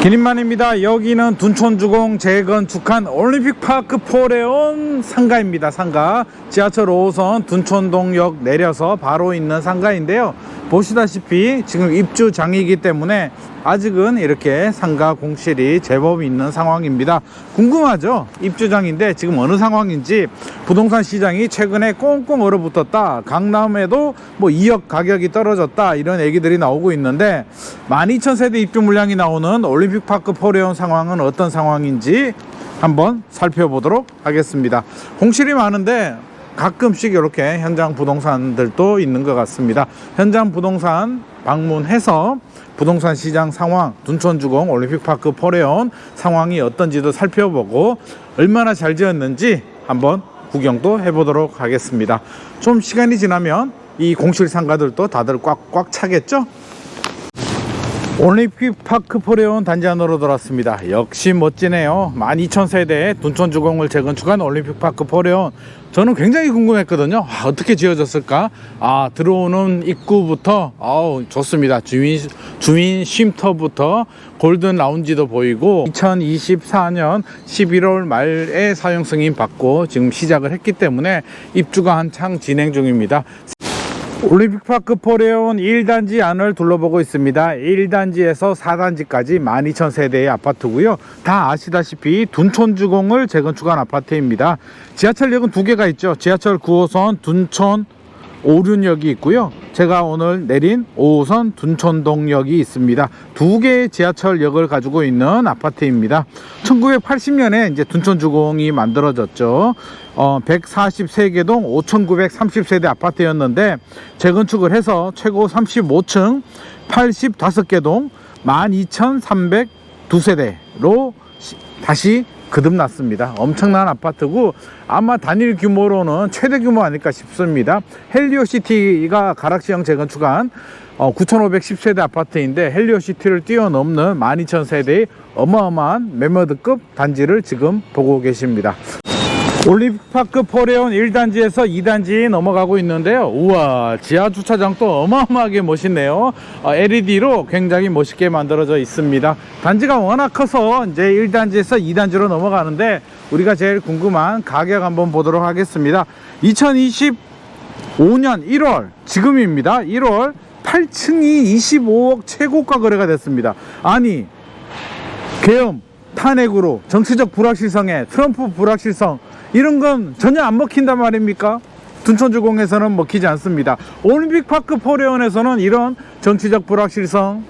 기린만입니다. 여기는 둔촌주공 재건축한 올림픽파크 포레온 상가입니다. 상가 지하철 5호선 둔촌동역 내려서 바로 있는 상가인데요. 보시다시피 지금 입주장이기 때문에 아직은 이렇게 상가 공실이 제법 있는 상황입니다. 궁금하죠? 입주장인데 지금 어느 상황인지 부동산 시장이 최근에 꽁꽁 얼어붙었다. 강남에도 뭐 2억 가격이 떨어졌다. 이런 얘기들이 나오고 있는데 12,000세대 입주 물량이 나오는 올림픽파크 포레온 상황은 어떤 상황인지 한번 살펴보도록 하겠습니다. 공실이 많은데 가끔씩 이렇게 현장 부동산들도 있는 것 같습니다. 현장 부동산 방문해서 부동산 시장 상황, 둔촌주공 올림픽파크 포레온 상황이 어떤지도 살펴보고 얼마나 잘 지었는지 한번 구경도 해보도록 하겠습니다. 좀 시간이 지나면 이 공실 상가들도 다들 꽉꽉 차겠죠? 올림픽 파크 포레온 단지 안으로 돌았습니다. 역시 멋지네요. 12,000세대 둔촌주공을 재건축한 올림픽 파크 포레온. 저는 굉장히 궁금했거든요. 아, 어떻게 지어졌을까? 아, 들어오는 입구부터, 아우, 좋습니다. 주인, 주인 쉼터부터 골든 라운지도 보이고, 2024년 11월 말에 사용 승인 받고 지금 시작을 했기 때문에 입주가 한창 진행 중입니다. 올림픽파크 포레온 1단지 안을 둘러보고 있습니다. 1단지에서 4단지까지 12,000세대의 아파트고요. 다 아시다시피 둔촌주공을 재건축한 아파트입니다. 지하철역은 두 개가 있죠. 지하철 9호선 둔촌 오륜역이 있고요. 제가 오늘 내린 5호선 둔촌동역이 있습니다. 두 개의 지하철역을 가지고 있는 아파트입니다. 1980년에 이제 둔촌주공이 만들어졌죠. 어, 143개 동 5,930세대 아파트였는데 재건축을 해서 최고 35층 85개 동 12,302세대로 다시 거듭났습니다. 엄청난 아파트고 아마 단일 규모로는 최대 규모 아닐까 싶습니다. 헬리오시티가 가락시형 재건축한 어, 9,510세대 아파트인데 헬리오시티를 뛰어넘는 12,000세대의 어마어마한 매머드급 단지를 지금 보고 계십니다. 올림픽파크 포레온 1단지에서 2단지 넘어가고 있는데요. 우와, 지하 주차장도 어마어마하게 멋있네요. 어, LED로 굉장히 멋있게 만들어져 있습니다. 단지가 워낙 커서 이제 1단지에서 2단지로 넘어가는데 우리가 제일 궁금한 가격 한번 보도록 하겠습니다. 2025년 1월, 지금입니다. 1월 8층이 25억 최고가 거래가 됐습니다. 아니, 계엄, 탄핵으로 정치적 불확실성에 트럼프 불확실성 이런 건 전혀 안 먹힌단 말입니까? 둔촌주공에서는 먹히지 않습니다. 올림픽파크 포레온에서는 이런 정치적 불확실성,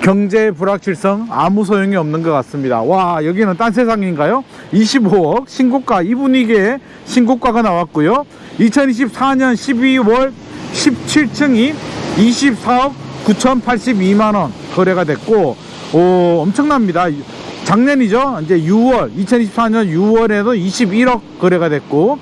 경제 불확실성 아무 소용이 없는 것 같습니다. 와 여기는 딴 세상인가요? 25억 신고가 이 분위기에 신고가가 나왔고요. 2024년 12월 17층이 24억 9,082만 원 거래가 됐고 오 엄청납니다. 작년이죠. 이제 6월 2024년 6월에도 21억 거래가 됐고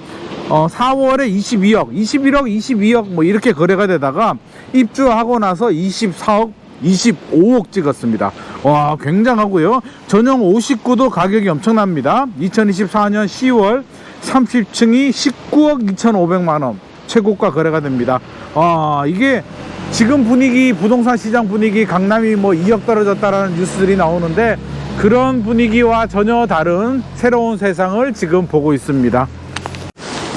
어 4월에 22억, 21억, 22억 뭐 이렇게 거래가 되다가 입주하고 나서 24억 25억 찍었습니다. 와, 굉장하고요. 전용 59도 가격이 엄청납니다. 2024년 10월 30층이 19억 2,500만 원 최고가 거래가 됩니다. 아, 이게 지금 분위기 부동산 시장 분위기 강남이 뭐 2억 떨어졌다라는 뉴스들이 나오는데 그런 분위기와 전혀 다른 새로운 세상을 지금 보고 있습니다.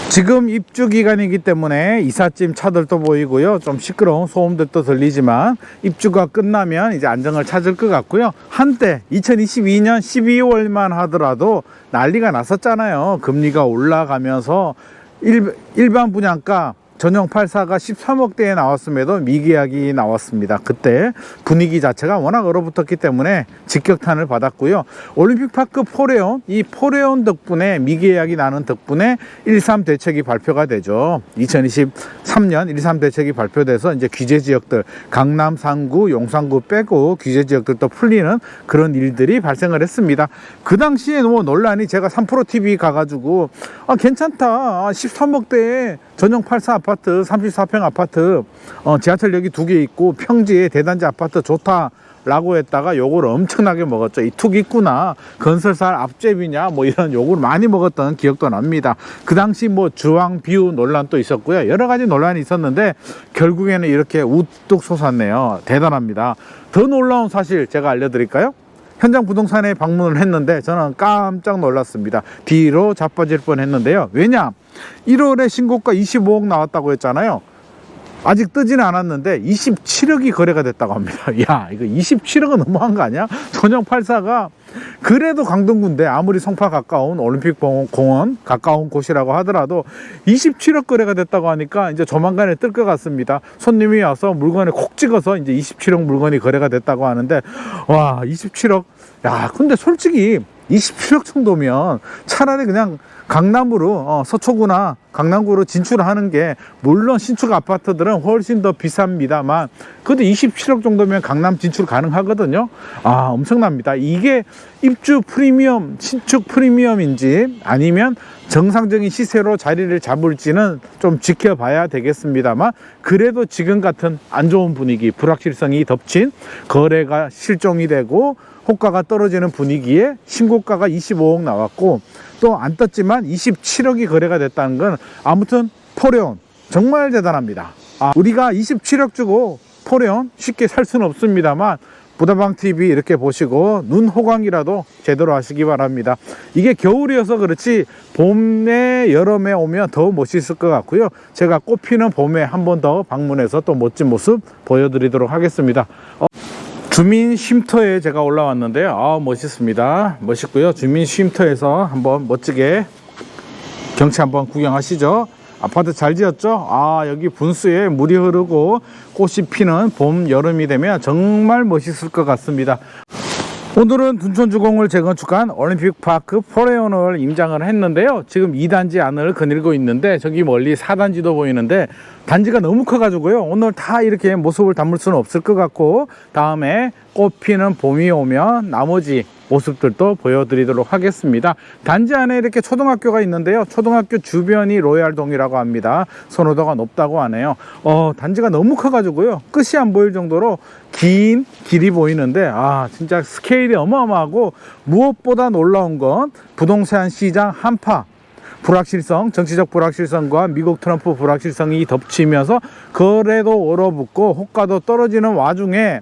지금 입주 기간이기 때문에 이삿짐 차들도 보이고요. 좀 시끄러운 소음들도 들리지만 입주가 끝나면 이제 안정을 찾을 것 같고요. 한때 2022년 12월만 하더라도 난리가 났었잖아요. 금리가 올라가면서 일, 일반 분양가 전용 84가 13억대에 나왔음에도 미계약이 나왔습니다. 그때 분위기 자체가 워낙 얼어붙었기 때문에 직격탄을 받았고요. 올림픽파크 포레온, 이 포레온 덕분에 미계약이 나는 덕분에 13 대책이 발표가 되죠. 2023년 13 대책이 발표돼서 이제 규제 지역들, 강남, 상구, 용산구 빼고 규제 지역들도 풀리는 그런 일들이 발생을 했습니다. 그 당시에 뭐 논란이 제가 3프로 TV 가가지고 아, 괜찮다. 아, 13억대에 전용 84 아파트, 34평 아파트, 어, 지하철역이 두 개 있고 평지에 대단지 아파트 좋다. 라고 했다가 욕을 엄청나게 먹었죠. 이툭 있구나. 건설사 앞제비냐. 뭐 이런 욕을 많이 먹었던 기억도 납니다. 그 당시 뭐 주황 비유 논란도 있었고요. 여러 가지 논란이 있었는데 결국에는 이렇게 우뚝 솟았네요. 대단합니다. 더 놀라운 사실 제가 알려드릴까요? 현장 부동산에 방문을 했는데 저는 깜짝 놀랐습니다. 뒤로 자빠질 뻔 했는데요. 왜냐? 1월에 신고가 25억 나왔다고 했잖아요. 아직 뜨지는 않았는데 27억이 거래가 됐다고 합니다. 야, 이거 27억은 너무한 거 아니야? 전용 84가 그래도 강동구인데 아무리 송파 가까운 올림픽 공원 가까운 곳이라고 하더라도 27억 거래가 됐다고 하니까 이제 조만간에 뜰 것 같습니다. 손님이 와서 물건을 콕 찍어서 이제 27억 물건이 거래가 됐다고 하는데 와, 27억. 야, 근데 솔직히 27억 정도면 차라리 그냥 강남으로 어, 서초구나 강남구로 진출하는 게 물론 신축 아파트들은 훨씬 더 비쌉니다만 그래도 27억 정도면 강남 진출 가능하거든요. 아 엄청납니다. 이게 입주 프리미엄 신축 프리미엄인지 아니면 정상적인 시세로 자리를 잡을지는 좀 지켜봐야 되겠습니다만 그래도 지금 같은 안 좋은 분위기 불확실성이 덮친 거래가 실종이 되고 호가가 떨어지는 분위기에 신고가가 25억 나왔고 또 안 떴지만 27억이 거래가 됐다는 건 아무튼 포레온 정말 대단합니다. 아, 우리가 27억 주고 포레온 쉽게 살 수는 없습니다만 부다방 TV 이렇게 보시고 눈 호강이라도 제대로 하시기 바랍니다. 이게 겨울이어서 그렇지 봄에 여름에 오면 더 멋있을 것 같고요. 제가 꽃피는 봄에 한 번 더 방문해서 또 멋진 모습 보여드리도록 하겠습니다. 어, 주민 쉼터에 제가 올라왔는데요. 아, 멋있습니다. 멋있고요. 주민 쉼터에서 한번 멋지게 경치 한번 구경하시죠. 아파트 잘 지었죠? 아, 여기 분수에 물이 흐르고 꽃이 피는 봄, 여름이 되면 정말 멋있을 것 같습니다. 오늘은 둔촌주공을 재건축한 올림픽파크 포레온을 임장을 했는데요. 지금 2단지 안을 거닐고 있는데 저기 멀리 4단지도 보이는데 단지가 너무 커가지고요. 오늘 다 이렇게 모습을 담을 수는 없을 것 같고 다음에 꽃 피는 봄이 오면 나머지 모습들도 보여드리도록 하겠습니다. 단지 안에 이렇게 초등학교가 있는데요. 초등학교 주변이 로얄동이라고 합니다. 선호도가 높다고 하네요. 어, 단지가 너무 커가지고요. 끝이 안 보일 정도로 긴 길이 보이는데, 아, 진짜 스케일이 어마어마하고 무엇보다 놀라운 건 부동산 시장 한파. 불확실성, 정치적 불확실성과 미국 트럼프 불확실성이 덮치면서 거래도 얼어붙고 호가도 떨어지는 와중에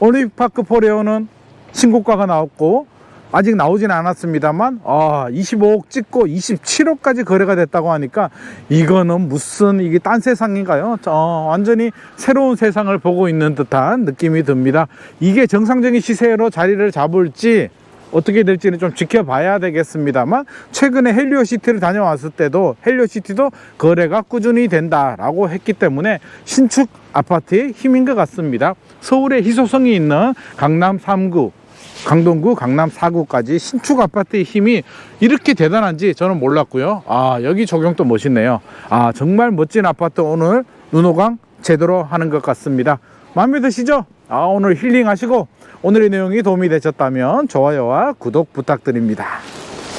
올림픽파크 포레오는 신고가가 나왔고 아직 나오진 않았습니다만 아 25억 찍고 27억까지 거래가 됐다고 하니까 이거는 무슨 이게 딴 세상인가요? 어, 완전히 새로운 세상을 보고 있는 듯한 느낌이 듭니다. 이게 정상적인 시세로 자리를 잡을지 어떻게 될지는 좀 지켜봐야 되겠습니다만 최근에 헬리오시티를 다녀왔을 때도 헬리오시티도 거래가 꾸준히 된다라고 했기 때문에 신축 아파트의 힘인 것 같습니다. 서울에 희소성이 있는 강남 3구 강동구, 강남 4구까지 신축 아파트의 힘이 이렇게 대단한지 저는 몰랐고요. 아, 여기 조경도 멋있네요. 아, 정말 멋진 아파트 오늘 눈호강 제대로 하는 것 같습니다. 마음에 드시죠? 아, 오늘 힐링 하시고 오늘의 내용이 도움이 되셨다면 좋아요와 구독 부탁드립니다.